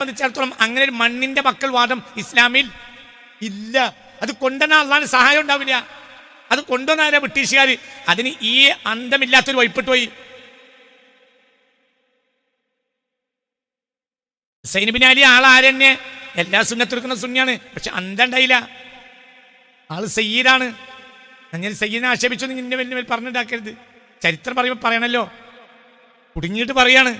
സംബന്ധിച്ചിടത്തോളം അങ്ങനെ ഒരു മണ്ണിന്റെ മക്കൾ വാദം ഇസ്ലാമിൽ ഇല്ല. അത് കൊണ്ടുവന്ന അള്ളാന് സഹായം ഉണ്ടാവില്ല. അത് കൊണ്ടുവന്നാരാ ബ്രിട്ടീഷുകാർ അതിന് ഈ അന്തമില്ലാത്തൊരു വഴിപ്പെട്ടു പോയി. സൈനബിൻ അലി ആൾ ആരെന്നെ എല്ലാ സുന്നത്തെടുക്കുന്ന സുന്നിയാണ്. പക്ഷെ അന്തം ഉണ്ടായില്ല. ആൾ സയ്യീദാണ്. ഞാൻ സയ്യീദിനെ ആക്ഷേപിച്ചു നിന്റെ വലിയ പറഞ്ഞിട്ടാക്കരുത് ചരിത്രം പറയുമ്പോൾ പറയണല്ലോ. കുടുങ്ങിയിട്ട് പറയാണ്.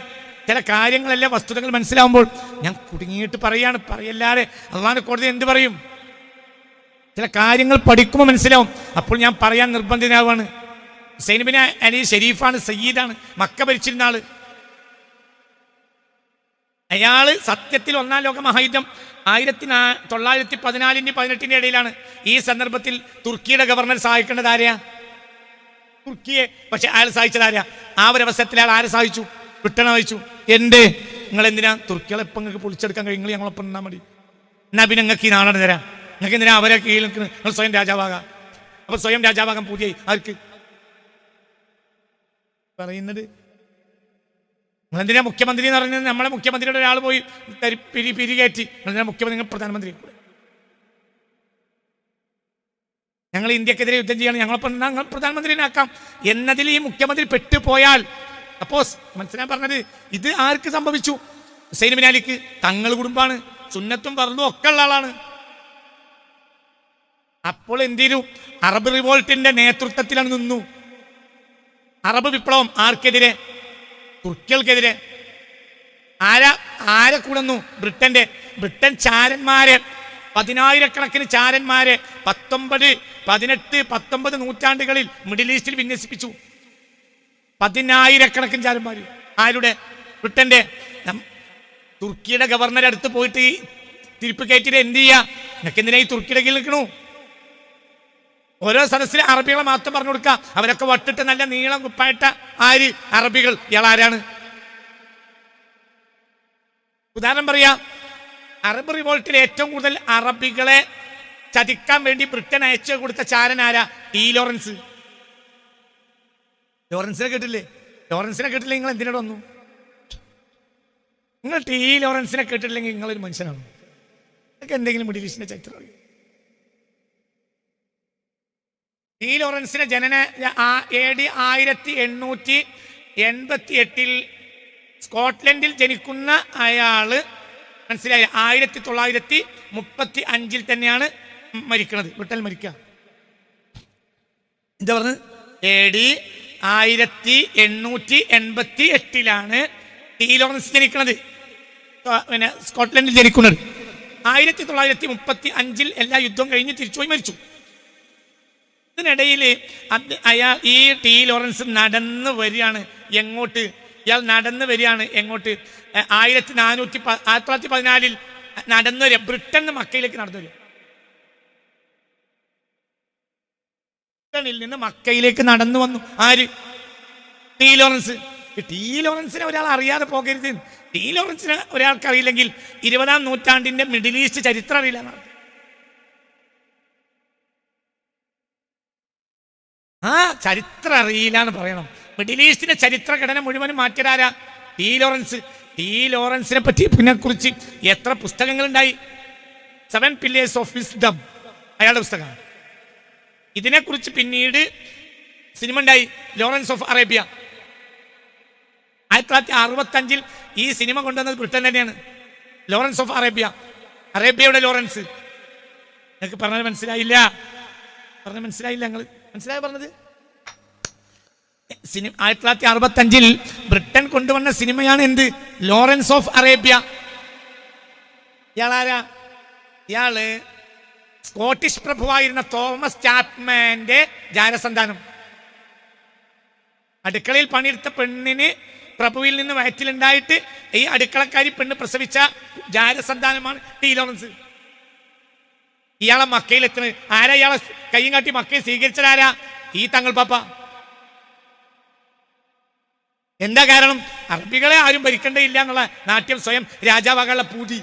ചില കാര്യങ്ങളല്ല വസ്തുതകൾ മനസ്സിലാവുമ്പോൾ ഞാൻ കുടുങ്ങിയിട്ട് പറയാണ് പറയല്ലാതെ അള്ളാഹാന്റെ കോടതി എന്ത് പറയും? ചില കാര്യങ്ങൾ പഠിക്കുമ്പോൾ മനസ്സിലാവും. അപ്പോൾ ഞാൻ പറയാൻ നിർബന്ധിതനാവാണ് സൈനബിൻ അലി ഷെരീഫാണ് സയ്യീദാണ് മക്ക ഭരിച്ചിരുന്ന ആൾ. അയാൾ സത്യത്തിൽ ഒന്നാം ലോക മഹായുദ്ധം ആയിരത്തി നാ തൊള്ളായിരത്തി പതിനാലിന്റെ പതിനെട്ടിന്റെ ഇടയിലാണ്. ഈ സന്ദർഭത്തിൽ തുർക്കിയുടെ ഗവർണർ സഹായിക്കേണ്ടത് ആരെയാ? തുർക്കിയെ പക്ഷെ അയാൾ സഹായിച്ചത് ആരാ? ആ ഒരു അവസരത്തിൽ അയാൾ ആരെ സഹായിച്ചു? ബ്രിട്ടനെ വഹിച്ചു എന്റെ നിങ്ങൾ എന്തിനാ തുർക്കികളെ ഇപ്പം നിങ്ങൾക്ക് പൊളിച്ചെടുക്കാൻ കഴിയും. നിങ്ങൾ ഞങ്ങളൊപ്പം നിന്നാൽ മതി. എന്നാ പിന്നെ നിങ്ങൾക്ക് ഈ നാടാണ് തരാം. നിങ്ങൾക്ക് എന്തിനാ അവരെ കീഴിൽ നിൽക്കുന്നത്? നിങ്ങൾ സ്വയം രാജാവാകാം. അപ്പൊ സ്വയം രാജാവാകാൻ പൂജയായി ആർക്ക്? പറയുന്നത്? നിങ്ങളെന്തിനാ മുഖ്യമന്ത്രി എന്ന് പറഞ്ഞത് നമ്മളെ മുഖ്യമന്ത്രിയുടെ ഒരാൾ പോയി തരി പിരി പിരികയറ്റി നിങ്ങളെന്തിനാ മുഖ്യമന്ത്രി? നിങ്ങൾ പ്രധാനമന്ത്രി ഞങ്ങൾ ഇന്ത്യക്കെതിരെ യുദ്ധം ചെയ്യണം. ഞങ്ങളൊപ്പം ഞങ്ങൾ പ്രധാനമന്ത്രിനാക്കാം. എന്നതിൽ ഈ മുഖ്യമന്ത്രി പെട്ടുപോയാൽ സപ്പോസ് മനസ്സിലാൻ പറഞ്ഞത് ഇത് ആർക്ക് സംഭവിച്ചു? ഹുസൈൻ ബിനാലിക്ക് തങ്ങൾ കുടുംബാണ് സുന്നത്തും പറഞ്ഞു ഒക്കെ ഉള്ള ആളാണ്. അപ്പോൾ എന്ത് ചെയ്തു? അറബ് റിവോൾട്ടിന്റെ നേതൃത്വത്തിലാണ് നിന്നു. അറബ് വിപ്ലവം ആർക്കെതിരെ? തുർക്കികൾക്കെതിരെ. ആരാ ആരെ കൂടുന്നു? ബ്രിട്ടന്റെ ബ്രിട്ടൻ ചാരന്മാരെ പതിനായിരക്കണക്കിന് ചാരന്മാരെ പത്തൊമ്പത് പതിനെട്ട് പത്തൊമ്പത് നൂറ്റാണ്ടുകളിൽ മിഡിൽ ഈസ്റ്റിൽ വിന്യസിപ്പിച്ചു. പതിനായിരക്കണക്കിന് ചാരന്മാർ ആരുടെ? ബ്രിട്ടന്റെ. തുർക്കിയുടെ ഗവർണറെ അടുത്ത് പോയിട്ട് ഈ തിരിപ്പ് കയറ്റിയിട്ട് എന്ത് ചെയ്യാ? നിനക്ക് എന്തിനാ ഈ തുർക്കിയുടെ കീഴിൽ നിൽക്കണു? ഓരോ സദസ്സിലെ അറബികളെ മാത്രം പറഞ്ഞു കൊടുക്കുക അവരൊക്കെ വട്ടിട്ട് നല്ല നീളം കുപ്പായിട്ട ആര്? അറബികൾ. ഇയാളാരാണ് ഉദാഹരണം പറയാ. അറബ് റിവോൾട്ടിൽ ഏറ്റവും കൂടുതൽ അറബികളെ ചതിക്കാൻ വേണ്ടി ബ്രിട്ടൻ അയച്ചു കൊടുത്ത ചാരൻ ആരാ? T Lawrence. ലോറൻസിനെ കേട്ടില്ലേ? ലോറൻസിനെ കേട്ടില്ലേ നിങ്ങൾ എന്തിനോട് വന്നു? നിങ്ങൾ ടി ലോറൻസിനെ കേട്ടിട്ടില്ലെങ്കിൽ നിങ്ങളൊരു മനുഷ്യനാണ്? അതൊക്കെ എന്തെങ്കിലും മിഡിൽ ഈസ്റ്റിന്റെ ചരിത്രം അറിയും? ടി ലോറൻസിന്റെ ജനന എ ഡി ആയിരത്തി എണ്ണൂറ്റി എൺപത്തി എട്ടിൽ സ്കോട്ട്ലൻഡിൽ ജനിക്കുന്ന അയാൾ മനസ്സിലായി ആയിരത്തി തൊള്ളായിരത്തി മുപ്പത്തി അഞ്ചിൽ തന്നെയാണ് മരിക്കുന്നത് വിട്ടൽ മരിക്കുക എന്താ പറഞ്ഞത്? എ ഡി ആയിരത്തി എണ്ണൂറ്റി എൺപത്തി എട്ടിലാണ് ടി ലോറൻസ് ജനിക്കുന്നത് പിന്നെ സ്കോട്ട്ലൻഡിൽ ജനിക്കുന്നത്. ആയിരത്തി തൊള്ളായിരത്തി മുപ്പത്തി അഞ്ചിൽ എല്ലാ യുദ്ധവും കഴിഞ്ഞ് തിരിച്ചുപോയി മരിച്ചു. ഇതിനിടയിൽ അയാൾ ഈ ടി ലോറൻസ് നടന്ന് വരികയാണ് എങ്ങോട്ട്? ഇയാൾ നടന്ന് വരികയാണ് എങ്ങോട്ട്? ആയിരത്തി നാനൂറ്റി ആയിരത്തി തൊള്ളായിരത്തി പതിനാലിൽ നടന്നു വരിക ബ്രിട്ടൻ മക്കയിലേക്ക് നടന്നു വരിക ബ്രിട്ടനിൽ നിന്ന് മക്കയിലേക്ക് നടന്നു വന്നു. ആര്? T Lawrence. ടി ലോറൻസിനെ ഒരാൾ അറിയാതെ പോകരുത്. ടി ലോറൻസിനെ ഒരാൾക്ക് അറിയില്ലെങ്കിൽ ഇരുപതാം നൂറ്റാണ്ടിന്റെ മിഡിൽ ഈസ്റ്റ് ചരിത്രം അറിയില്ല ആ ചരിത്രം അറിയില്ല എന്ന് പറയണം. മിഡിൽ ഈസ്റ്റിന്റെ ചരിത്രഘടന മുഴുവനും മാറ്റിയതാരാ? T Lawrence. ടി ലോറൻസിനെ പറ്റി പിന്നെ കുറിച്ച് എത്ര പുസ്തകങ്ങളുണ്ടായി? സെവൻ പില്ലേഴ്സ് ഓഫ് വിസ്ഡം അയാളുടെ പുസ്തകമാണ്. ഇതിനെക്കുറിച്ച് പിന്നീട് സിനിമ ഉണ്ടായി ലോറൻസ് ഓഫ് അറേബ്യ. ആയിരത്തി തൊള്ളായിരത്തി അറുപത്തി അഞ്ചിൽ ഈ സിനിമ കൊണ്ടുവന്നത് ബ്രിട്ടൻ തന്നെയാണ്. Lawrence of Arabia. അറേബ്യയുടെ ലോറൻസ്. നിങ്ങൾക്ക് പറഞ്ഞത് മനസ്സിലായില്ല? പറഞ്ഞ മനസ്സിലായില്ല ഞങ്ങൾ മനസ്സിലായി പറഞ്ഞത്? സിനിമ ആയിരത്തി തൊള്ളായിരത്തി അറുപത്തി അഞ്ചിൽ ബ്രിട്ടൻ കൊണ്ടുവന്ന സിനിമയാണ് എന്ത്? Lawrence of Arabia. ഇയാളാരാ? ഇയാൾ സ്കോട്ടിഷ് പ്രഭുവായിരുന്ന തോമസ് ചാപ്മാന്റെ ജാരസന്താനം അടുക്കളയിൽ പണിയെടുത്ത പെണ്ണിന് പ്രഭുവിൽ നിന്ന് വയറ്റിലുണ്ടായിട്ട് ഈ അടുക്കളക്കാരി പെണ്ണ് പ്രസവിച്ച ജാരസന്താനമാണ് ടി. ലോറൻസ്. ഇയാളെ മക്കയിൽ എത്തുന്നത് ആരാ ഇയാളെ കയ്യും കാട്ടി മക്കയെ സ്വീകരിച്ചതാരാ ഈ തങ്ങൾ പാപ്പ. എന്താ കാരണം? അറബികളെ ആരും ഭരിക്കേണ്ടയില്ല എന്നുള്ള നാട്യം സ്വയം രാജാവാകാനുള്ള പൂതി.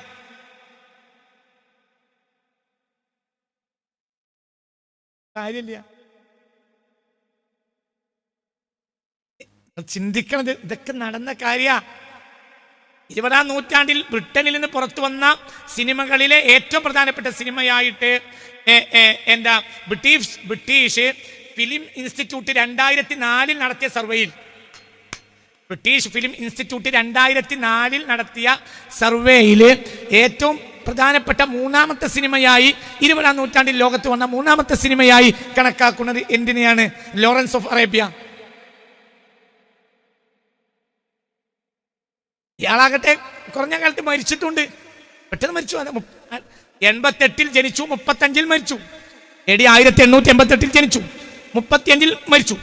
കാര്യമില്ല. ചിന്തിക്കണത് ഇതൊക്കെ നടന്ന കാര്യ. ഇരുപതാം നൂറ്റാണ്ടിൽ ബ്രിട്ടനിൽ നിന്ന് പുറത്തു വന്ന സിനിമകളിലെ ഏറ്റവും പ്രധാനപ്പെട്ട സിനിമയായിട്ട് എന്താ ബ്രിട്ടീഷ് ബ്രിട്ടീഷ് ഫിലിം ഇൻസ്റ്റിറ്റ്യൂട്ട് രണ്ടായിരത്തി നാലിൽ നടത്തിയ സർവേയിൽ ബ്രിട്ടീഷ് ഫിലിം ഇൻസ്റ്റിറ്റ്യൂട്ട് രണ്ടായിരത്തി നാലിൽ നടത്തിയ സർവേയിൽ ഏറ്റവും പ്രധാനപ്പെട്ട മൂന്നാമത്തെ സിനിമയായി ഇരുപതാം നൂറ്റാണ്ടിൽ ലോകത്ത് വന്ന മൂന്നാമത്തെ സിനിമയായി കണക്കാക്കുന്നത് എന്തിനെയാണ്? Lawrence of Arabia. ഇയാളാകട്ടെ കുറഞ്ഞ കാലത്ത് മരിച്ചിട്ടുണ്ട്. പെട്ടെന്ന് മരിച്ചു. എൺപത്തെട്ടിൽ ജനിച്ചു മുപ്പത്തഞ്ചിൽ മരിച്ചു. എടി ആയിരത്തി എണ്ണൂറ്റി എൺപത്തെട്ടിൽ ജനിച്ചു മുപ്പത്തിയഞ്ചിൽ മരിച്ചു.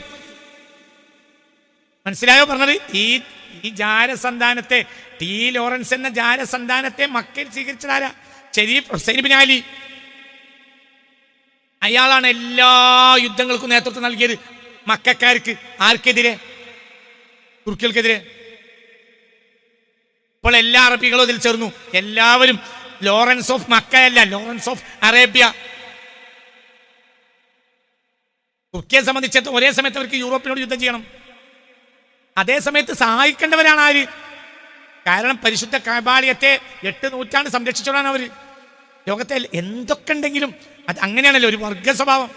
മനസ്സിലായോ പറഞ്ഞത്? ഈ ഈ ജാരസന്താനത്തെ ടി ലോറൻസ് എന്ന ജാരസന്താനത്തെ മക്കയിൽ സ്വീകരിച്ചതാരാ? Sharif Hussein bin Ali. അയാളാണ് എല്ലാ യുദ്ധങ്ങൾക്കും നേതൃത്വം നൽകിയത്. മക്കാർക്ക് ആർക്കെതിരെ? തുർക്കികൾക്കെതിരെ. ഇപ്പോൾ എല്ലാ അറബികളും ഇതിൽ ചേർന്നു. എല്ലാവരും ലോറൻസ് ഓഫ് മക്കയല്ല ലോറൻസ് ഓഫ് അറേബ്യ. തുർക്കിയെ സംബന്ധിച്ചിടത്തോളം ഒരേ സമയത്ത് അവർക്ക് യൂറോപ്പിനോട് യുദ്ധം ചെയ്യണം. അതേ സമയത്ത് സഹായിക്കേണ്ടവരാണ് ആര്? കാരണം പരിശുദ്ധ കാബാളിയത്തെ എട്ട് നൂറ്റാണ്ട് സംരക്ഷിച്ചോളാണ് അവർ ലോകത്തെ എന്തൊക്കെ ഉണ്ടെങ്കിലും അത് അങ്ങനെയാണല്ലോ ഒരു വർഗ സ്വഭാവം.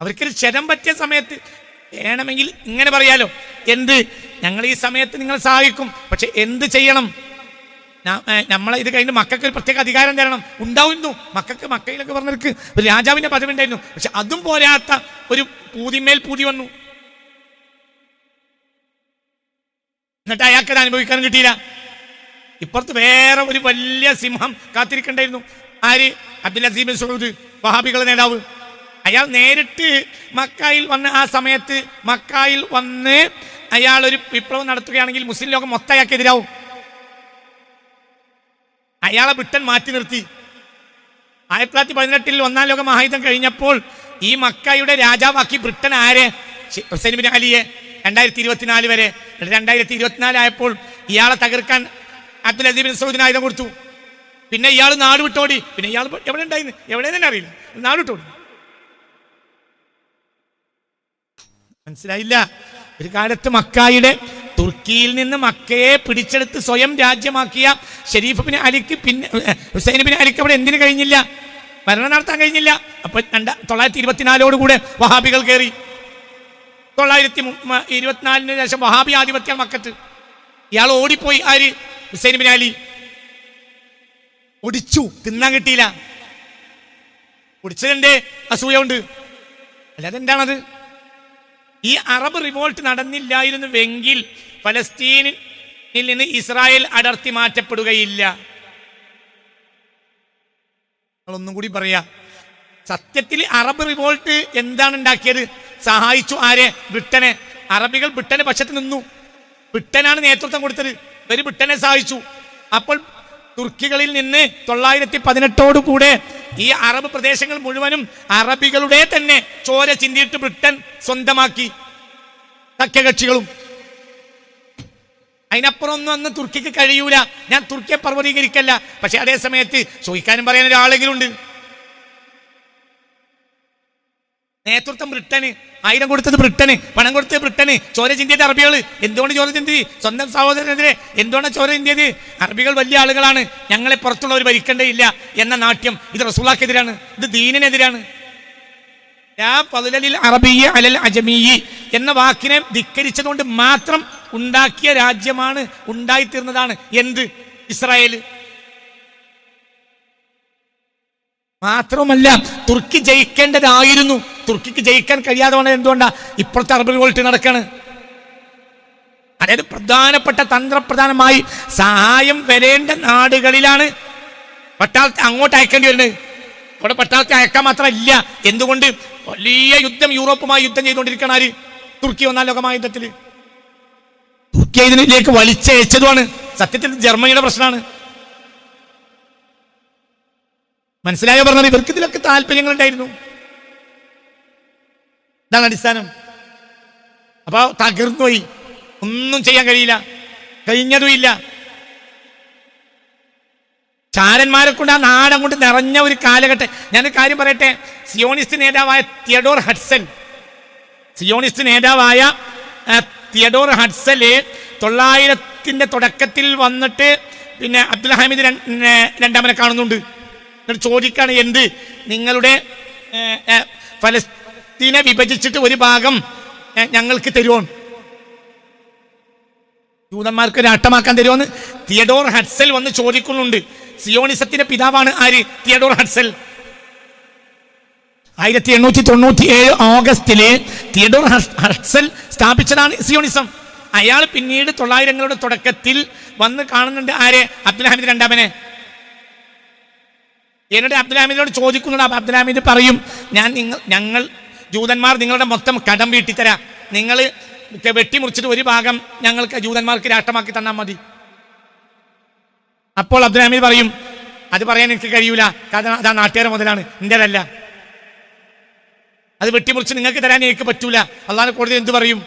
അവർക്കൊരു ക്ഷരം പറ്റിയ സമയത്ത് വേണമെങ്കിൽ ഇങ്ങനെ പറയാലോ എന്ത്? ഞങ്ങൾ ഈ സമയത്ത് നിങ്ങൾ സഹായിക്കും പക്ഷെ എന്ത് ചെയ്യണം? നമ്മളെ ഇത് കഴിഞ്ഞ് മക്കൾക്ക് ഒരു പ്രത്യേക അധികാരം തരണം. ഉണ്ടാവുന്നു. മക്കൾക്ക് മക്കയിലൊക്കെ പറഞ്ഞവർക്ക് രാജാവിന്റെ പദവി ഉണ്ടായിരുന്നു പക്ഷെ അതും പോരാത്ത ഒരു പൂതിമേൽ പൂതി വന്നു. എന്നിട്ട് അയാൾക്ക് അത് അനുഭവിക്കാൻ കിട്ടിയില്ല. ഇപ്പുറത്ത് വേറെ ഒരു വലിയ സിംഹം കാത്തിരിക്കണ്ടായിരുന്നു. ആര്? അബ്ദുൽ അസീബ് സൗദ് വഹാബികളുടെ നേതാവ്. അയാൾ നേരിട്ട് മക്കായിൽ വന്ന് ആ സമയത്ത് മക്കായിൽ വന്ന് അയാൾ ഒരു വിപ്ലവം നടത്തുകയാണെങ്കിൽ മുസ്ലിം ലോകം മൊത്തം അയാൾക്ക് എതിരാവും അയാളെ ബ്രിട്ടൻ മാറ്റി നിർത്തി. ആയിരത്തി തൊള്ളായിരത്തി പതിനെട്ടിൽ ഒന്നാം ലോക മഹായുദ്ധം കഴിഞ്ഞപ്പോൾ ഈ മക്കായുടെ രാജാവാക്കി ബ്രിട്ടൻ ആരെ? ഹുസൈൻ ബിൻ അലിയെ. രണ്ടായിരത്തി ഇരുപത്തിനാല് വരെ. രണ്ടായിരത്തി ഇരുപത്തിനാല് ആയപ്പോൾ ഇയാളെ തകർക്കാൻ അബ്ദുൽ അസീബിൻ സൗദിന് ആയുധം കൊടുത്തു. പിന്നെ ഇയാൾ നാട് വിട്ടോടി. പിന്നെ ഇയാൾ എവിടെ ഉണ്ടായിരുന്നു എവിടെ തന്നെ അറിയില്ല. നാട് വിട്ടോടി. മനസ്സിലായില്ല? ഒരു കാലത്ത് മക്കായുടെ തുർക്കിയിൽ നിന്ന് മക്കയെ പിടിച്ചെടുത്ത് സ്വയം രാജ്യമാക്കിയ ഷെരീഫ് പിന്നെ അലിക്ക് പിന്നെ ഹുസൈൻ പിന്നെ അലിക്ക് അവിടെ എന്തിനു കഴിഞ്ഞില്ല? ഭരണം നടത്താൻ കഴിഞ്ഞില്ല. അപ്പൊ രണ്ട തൊള്ളായിരത്തി ഇരുപത്തിനാലോടുകൂടെ വഹാബികൾ കയറി തൊള്ളായിരത്തി ഇരുപത്തിനാലിന് ശേഷം വഹാബി ആധിപത്യം മക്കത്ത് ഇയാൾ ഓടിപ്പോയി. ആര്? Hussein bin Ali. ഒടിച്ചു തിന്നാൻ കിട്ടിയില്ല. ഒടിച്ചതിന്റെ അസൂയ ഉണ്ട്. അല്ലാതെ എന്താണത്? ഈ അറബ് റിവോൾട്ട് നടന്നില്ലായിരുന്നുവെങ്കിൽ ഫലസ്തീനിൽ നിന്ന് ഇസ്രായേൽ അടർത്തി മാറ്റപ്പെടുകയില്ല. ഒന്നും കൂടി പറയാ. സത്യത്തിൽ അറബ് റിവോൾട്ട് എന്താണ് ഉണ്ടാക്കിയത്? സഹായിച്ചു. ആരെ? ബ്രിട്ടനെ അറബികൾ ബ്രിട്ടന്റെ പക്ഷത്ത് നിന്നു. ബ്രിട്ടനാണ് നേതൃത്വം കൊടുത്തത്. ഇവർ ബ്രിട്ടനെ സഹായിച്ചു. അപ്പോൾ തുർക്കികളിൽ നിന്ന് തൊള്ളായിരത്തി പതിനെട്ടോടു കൂടെ ഈ അറബ് പ്രദേശങ്ങൾ മുഴുവനും അറബികളുടെ തന്നെ ചോര ചിന്തിയിട്ട് ബ്രിട്ടൻ സ്വന്തമാക്കി. സഖ്യകക്ഷികളും. അതിനപ്പുറം ഒന്നും അന്ന് തുർക്കിക്ക് കഴിയൂല. ഞാൻ തുർക്കിയെ പർവതീകരിക്കല്ല. പക്ഷെ അതേ സമയത്ത് ചോദിക്കാനും പറയാൻ ഒരാളെങ്കിലും ഉണ്ട്. നേതൃത്വം ബ്രിട്ടന് ആയിരം കൊടുത്തത് ബ്രിട്ടന് പണം കൊടുത്തത് ബ്രിട്ടന്. ചോര ചിന്തിയത് അറബികൾ. എന്തുകൊണ്ട് ചോര ചിന്തി? സ്വന്തം സഹോദരനെതിരെ എന്തുകൊണ്ടാണ് ചോര ചിന്തിയത്? അറബികൾ വലിയ ആളുകളാണ്. ഞങ്ങളെ പുറത്തുള്ളവർ ഭരിക്കേണ്ടയില്ല എന്ന നാട്യം ഇത് റസൂലാക്കെതിരാണ് ഇത് ദീനിനെതിരാണ്. അറബിയ അലൽ അജമീയി എന്ന വാക്കിനെ ധിക്കരിച്ചതുകൊണ്ട് മാത്രം ഉണ്ടാക്കിയ രാജ്യമാണ് ഉണ്ടായിത്തീർന്നതാണ് എന്ത്? ഇസ്രായേൽ മാത്രമല്ല തുർക്കി ജയിക്കേണ്ടതായിരുന്നു. തുർക്കിക്ക് ജയിക്കാൻ കഴിയാതെ വേണം എന്തുകൊണ്ടാ? ഇപ്പോഴത്തെ അറബ് റിവോൾട്ട് നടക്കാണ്. അതായത് പ്രധാനപ്പെട്ട തന്ത്രപ്രധാനമായി സഹായം വരേണ്ട നാടുകളിലാണ് പട്ടാളത്തെ അങ്ങോട്ട് അയക്കേണ്ടി വരുന്നത്. ഇവിടെ പട്ടാളത്തെ അയക്കാൻ മാത്രമല്ല എന്തുകൊണ്ട് വലിയ യുദ്ധം യൂറോപ്പുമായി യുദ്ധം ചെയ്തുകൊണ്ടിരിക്കണ ആര്? തുർക്കി ഒന്നാം ലോകമായുദ്ധത്തിൽ തുർക്കി ഇതിലേക്ക് വലിച്ചയച്ചതുമാണ്. സത്യത്തിൽ ജർമ്മനിയുടെ പ്രശ്നമാണ്. മനസ്സിലായോ പറഞ്ഞത്? ഇവർക്ക് ഇതിലൊക്കെ താല്പര്യങ്ങൾ ഉണ്ടായിരുന്നു ഇതാണ് അടിസ്ഥാനം. അപ്പൊ തകർന്നുപോയി ഒന്നും ചെയ്യാൻ കഴിയില്ല. കഴിഞ്ഞതുമില്ല ചാരന്മാരെ കൊണ്ട് ആ നാടങ്ങോട്ട് നിറഞ്ഞ ഒരു കാലഘട്ടം. ഞാനൊരു കാര്യം പറയട്ടെ? സിയോണിസ്റ്റ് നേതാവായ തിയഡോർ ഹഡ്സൺ. സിയോണിസ്റ്റ് നേതാവായ തിയഡോർ ഹഡ്സൽ തൊള്ളായിരത്തിന്റെ തുടക്കത്തിൽ വന്നിട്ട് പിന്നെ അബ്ദുൽ ഹമീദ് രണ്ടാമനെ കാണുന്നുണ്ട്. എന്നിട്ട് ചോദിക്കാണ് എന്ത്? നിങ്ങളുടെ ഫലസ്തീനെ വിഭജിച്ചിട്ട് ഒരു ഭാഗം ഞങ്ങൾക്ക് തരുമോ ജൂതന്മാർക്ക് ഒരു അട്ടമാക്കാൻ തരുമോന്ന് തിയഡോർ ഹഡ്സൽ വന്ന് ചോദിക്കുന്നുണ്ട്. സിയോണിസത്തിന്റെ പിതാവാണ് ആര്? Theodor Herzl. ആയിരത്തി എണ്ണൂറ്റി തൊണ്ണൂറ്റി ഏഴ് ഓഗസ്റ്റിൽ തിയഡോർ ഹഡ്സൽ സ്ഥാപിച്ചതാണ് സിയോണിസം അയാൾ പിന്നീട് തൊള്ളായിരങ്ങളുടെ തുടക്കത്തിൽ വന്ന് കാണുന്നുണ്ട് ആരെ? അബ്ദുൽ ഹമീദ് രണ്ടാമനെ. എന്നോട് അബ്ദുലാമിദിനോട് ചോദിക്കുന്നുണ്ട്. അപ്പൊ അബ്ദുലാമിദ് പറയും ഞാൻ നിങ്ങൾ ഞങ്ങൾ ജൂതന്മാർ നിങ്ങളുടെ മൊത്തം കടം വീട്ടിത്തരാം. നിങ്ങൾ വെട്ടിമുറിച്ചിട്ട് ഒരു ഭാഗം ഞങ്ങൾക്ക് ജൂതന്മാർക്ക് രാഷ്ട്രമാക്കി തന്നാൽ മതി. അപ്പോൾ അബ്ദുലാമിദ് പറയും അത് പറയാൻ എനിക്ക് കഴിയൂല. കാരണം അതാ നാട്ടുകാരെ മുതലാണ്. എന്റെതല്ല അത് വെട്ടിമുറിച്ച് നിങ്ങൾക്ക് തരാൻ എനിക്ക് പറ്റൂല. അള്ളാഹ് കോടതി എന്ത് പറയും?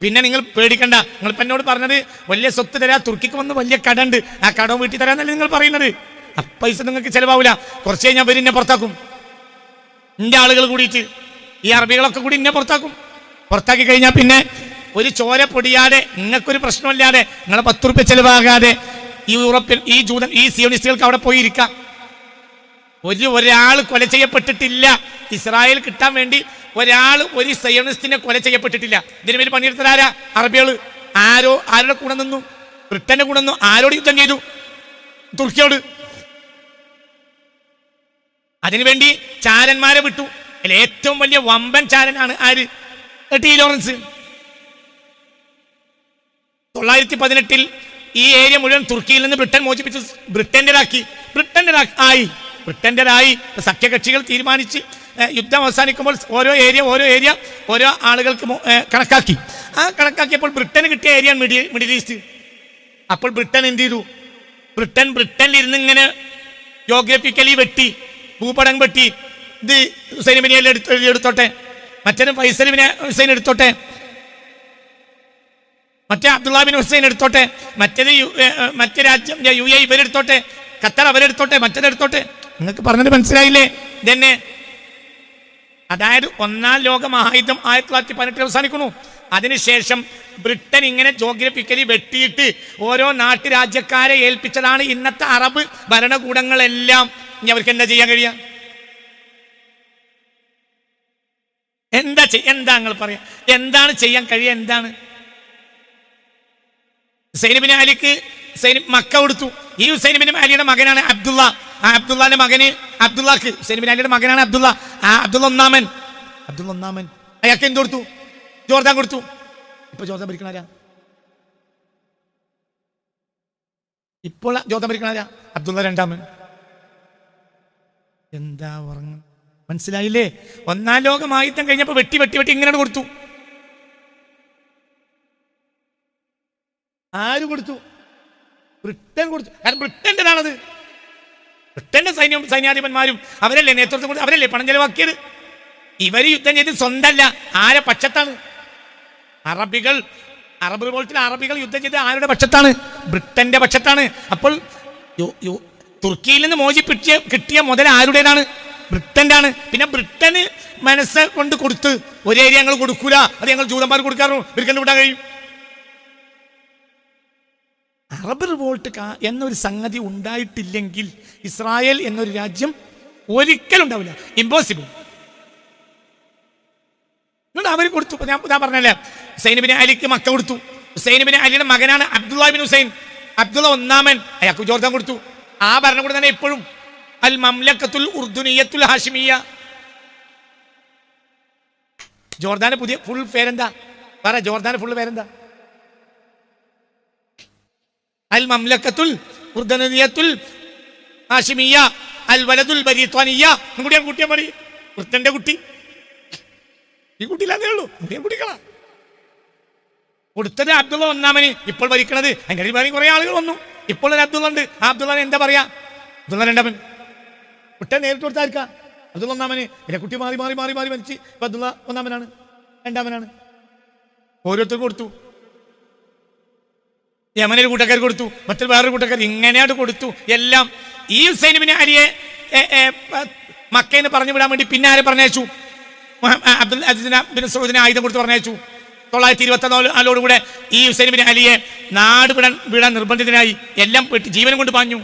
പിന്നെ നിങ്ങൾ പേടിക്കണ്ട. നിങ്ങൾ എന്നോട് പറഞ്ഞത് വലിയ സ്വത്ത് തരാ. തുർക്കിക്ക് വന്ന് വലിയ കടണ്ട്. ആ കടവും വീട്ടിൽ തരാന്നല്ലേ നിങ്ങൾ പറയുന്നത്. പൈസ നിങ്ങൾക്ക് ചിലവാവില്ല കുറച്ച് കഴിഞ്ഞാൽ അവർ എന്നെ പുറത്താക്കും. എന്റെ ആളുകൾ കൂടിയിട്ട് ഈ അറബികളൊക്കെ കൂടി എന്നെ പുറത്താക്കും. പുറത്താക്കി കഴിഞ്ഞാൽ പിന്നെ ഒരു ചോര പൊടിയാതെ നിങ്ങൾക്കൊരു പ്രശ്നമില്ലാതെ നിങ്ങളെ പത്ത് റുപ്യ ചിലവാകാതെ ഈ യൂറോപ്യൻ ഈ ജൂതൻ ഈ സിയോണിസ്റ്റുകൾക്ക് അവിടെ പോയി ഇരിക്കാം. ഒരു ഒരാൾ കൊല ചെയ്യപ്പെട്ടിട്ടില്ല. ഇസ്രായേൽ കിട്ടാൻ വേണ്ടി ഒരാൾ ഒരു സയണിസ്റ്റിനെ കൊല ചെയ്യപ്പെട്ടിട്ടില്ല. ഇതിനു പണിയെടുത്തത് പണിയെടുത്തതാരാ അറബികൾ. ആരോ ആരുടെ കൂടെ നിന്നു? ബ്രിട്ടന്റെ കൂടെ നിന്നു. ആരോട് യുദ്ധം ചെയ്തു? തുർക്കിയോട്. അതിനുവേണ്ടി ചാരന്മാരെ വിട്ടു. അല്ലെ ഏറ്റവും വലിയ വമ്പൻ ചാരനാണ് ആര്? T Lawrence. തൊള്ളായിരത്തി പതിനെട്ടിൽ ഈ ഏരിയ മുഴുവൻ തുർക്കിയിൽ നിന്ന് ബ്രിട്ടൻ മോചിപ്പിച്ച് ബ്രിട്ടന്റെതാക്കി ബ്രിട്ടന്റെ ആയി. ബ്രിട്ടന്റെതായി സഖ്യകക്ഷികൾ തീരുമാനിച്ച് യുദ്ധം അവസാനിക്കുമ്പോൾ ഓരോ ഏരിയ ഓരോ ഏരിയ ഓരോ ആളുകൾക്ക് കണക്കാക്കി. ആ കണക്കാക്കിയപ്പോൾ ബ്രിട്ടന് കിട്ടിയ ഏരിയ മിഡിൽ മിഡിൽ ഈസ്റ്റ്. അപ്പോൾ ബ്രിട്ടൻ എന്ത് ചെയ്തു? ബ്രിട്ടൻ ബ്രിട്ടനിൽ ഇരുന്ന് ഇങ്ങനെ ജോഗ്രഫിക്കലി വെട്ടി. ഭൂപടം വെട്ടി ഇത് ബിനിയൽ എടുത്ത് എടുത്തോട്ടെ മറ്റേ ബിൻ ഹുസൈൻ എടുത്തോട്ടെ? മറ്റേ അബ്ദുള്ള ബിൻ ഹുസൈൻ എടുത്തോട്ടെ? മറ്റേത് മറ്റേ രാജ്യം യു എ ഇവരെടുത്തോട്ടെ? ഖത്തർ അവരെടുത്തോട്ടെ? മറ്റേതെടുത്തോട്ടെ? നിങ്ങൾക്ക് പറഞ്ഞത് മനസ്സിലായില്ലേ? ഇതന്നെ. അതായത് ഒന്നാം ലോക മഹായുദ്ധം ആയിരത്തി തൊള്ളായിരത്തി പതിനെട്ടിൽ അവസാനിക്കുന്നു. അതിനുശേഷം ബ്രിട്ടൻ ഇങ്ങനെ ജോഗ്രഫിക്കലി വെട്ടിയിട്ട് ഓരോ നാട്ടുരാജ്യക്കാരെ ഏൽപ്പിച്ചതാണ് ഇന്നത്തെ അറബ് ഭരണകൂടങ്ങളെല്ലാം. ഇനി അവർക്ക് എന്താ ചെയ്യാൻ കഴിയുക? എന്താ ചെയ്യ എന്താ നിങ്ങൾ പറയാ? എന്താണ് ചെയ്യാൻ കഴിയുക എന്താണ്? സൈനബിന് അലിക്ക് സൈനി മക്ക കൊടുത്തു. ഈ ഹുസൈനബിന് അലിയുടെ മകനാണ് അബ്ദുള്ള. ആ അബ്ദുള്ളന്റെ മകന് അബ്ദുള്ളക്ക് ഹുസൈനബിൻ അലിയുടെ മകനാണ് അബ്ദുള്ള. ആ അബ്ദുള്ള ഒന്നാമൻ. അബ്ദുള്ള ഒന്നാമൻ. അയാൾക്ക് എന്ത് കൊടുത്തു? ജോർദാൻ കൊടുത്തു. ഇപ്പൊ ജോർദാൻ ഭരിക്കണാരാ ഇപ്പോൾ ജോർദാൻ ഭരിക്കണാരാ അബ്ദുള്ള രണ്ടാമൻ. എന്താ പറഞ്ഞു മനസ്സിലായില്ലേ? ഒന്നാം ലോകമായുദ്ധം കഴിഞ്ഞപ്പോ വെട്ടി വെട്ടി വെട്ടി ഇങ്ങനെ കൊടുത്തു. ആര് കൊടുത്തു? ബ്രിട്ടൻ കൊടുത്തു. കാരണം ബ്രിട്ടന്റെതാണത്. ബ്രിട്ടന്റെ സൈന്യം സൈന്യാധിപന്മാരും അവരല്ലേ നേതൃത്വം കൊടുത്ത് അവരല്ലേ പണം ചെലവാക്കിയത്? ഇവർ യുദ്ധം ചെയ്ത് സ്വന്തമല്ല ആരെ പക്ഷത്താണ്? അറബികൾ അറബ് റിവോൾട്ടിൽ അറബികൾ യുദ്ധം ചെയ്ത് ആരുടെ പക്ഷത്താണ്? ബ്രിട്ടന്റെ പക്ഷത്താണ്. അപ്പോൾ തുർക്കിയിൽ നിന്ന് മോചിപ്പിച്ച കിട്ടിയ മുതൽ ആരുടേതാണ്? ബ്രിട്ടന്റെ ആണ് പിന്നെ ബ്രിട്ടന് മനസ്സ് കൊണ്ട് കൊടുത്ത് ഒരു ഏരിയ ഞങ്ങൾ കൊടുക്കൂല. അത് ഞങ്ങൾ ജൂതന്മാർ കൊടുക്കാറുള്ളൂ. ബ്രിക്കന്റെ വിടാൻ കഴിയും? അറബ് റിവോൾട്ട് എന്നൊരു സംഗതി ഉണ്ടായിട്ടില്ലെങ്കിൽ ഇസ്രായേൽ എന്നൊരു രാജ്യം ഒരിക്കലും ഉണ്ടാവില്ല. ഇമ്പോസിബിൾ അവർ കൊടുത്തു. ഞാൻ ഞാൻ പറഞ്ഞല്ലേ ഹുസൈനബിന് അലിക്ക് മക്ക കൊടുത്തു. ഹുസൈനബിന് അലിയുടെ മകനാണ് അബ്ദുള്ള ബിൻ ഹുസൈൻ. അബ്ദുള്ള ഒന്നാമൻ. അയാൾക്ക് ജോർദാൻ കൊടുത്തു. ആ ഭരണകൂടം തന്നെ ഇപ്പോഴും. അൽ മംലക്കത്തുൽ ഉർദുനിയത്തുൽ ഹാഷിമിയ ജോർദാന്റെ പുതിയ ഫുൾ പേരെന്താ? പറ ജോർദാന്റെ ഫുൾ പേരെന്താ? അൽ മംലക്കത്തുൽ ഉർദുനിയത്തുൽ ഹാഷിമിയ അൽ വലതുൽ ബരീത്വാനിയ കൂടി കുട്ടിയെ മതി വൃത്തന്റെ കുട്ടി. ഈ കുട്ടിയില്ലാന്നേ ഉള്ളൂ. കൂടിയ കുട്ടികളാ. കൊടുത്തത് അബ്ദുള്ള ഒന്നാമന് ഇപ്പോൾ ഭരിക്കണത്. അതിന്റെ ഇടയിൽ കുറെ ആളുകൾ വന്നു. ഇപ്പോൾ ഒരു അബ്ദുള്ള ഉണ്ട് ആ അബ്ദുള്ള എന്താ പറയാ? അബ്ദുള്ള രണ്ടവൻ കുട്ട നേരിട്ട് കൊടുത്തായിരിക്കാം. അബ്ദുള്ള ഒന്നാമന്. എന്റെ കുട്ടി മാറി മാറി മാറി മാറി മരിച്ച്. ഇപ്പൊ അബ്ദുള്ള ഒന്നാമനാണ്. രണ്ടാമനാണ്. ഓരോരുത്തർ കൊടുത്തു. യമനൊരു കൂട്ടക്കാർ കൊടുത്തു. മറ്റൊരു വേറൊരു കൂട്ടക്കാർ ഇങ്ങനെയാണ് കൊടുത്തു. എല്ലാം ഈ ഹുസൈനുബിന് അലിയെ ഏ, ഏ, മക്കയെന്ന് പറഞ്ഞു വിടാൻ വേണ്ടി പിന്നെ ആരെ പറഞ്ഞയച്ചു? അബ്ദുൽ അജിദിനെ ബിൻ ആയുധം കൊടുത്ത് പറഞ്ഞയച്ചു. തൊള്ളായിരത്തി ഇരുപത്തി നാലോടുകൂടെ ഈ ഹുസൈൻ ബിൻ അലിയെ നാട് വിടാൻ വിടാൻ നിർബന്ധിതനായി എല്ലാം ജീവനം കൊണ്ട് പാഞ്ഞു.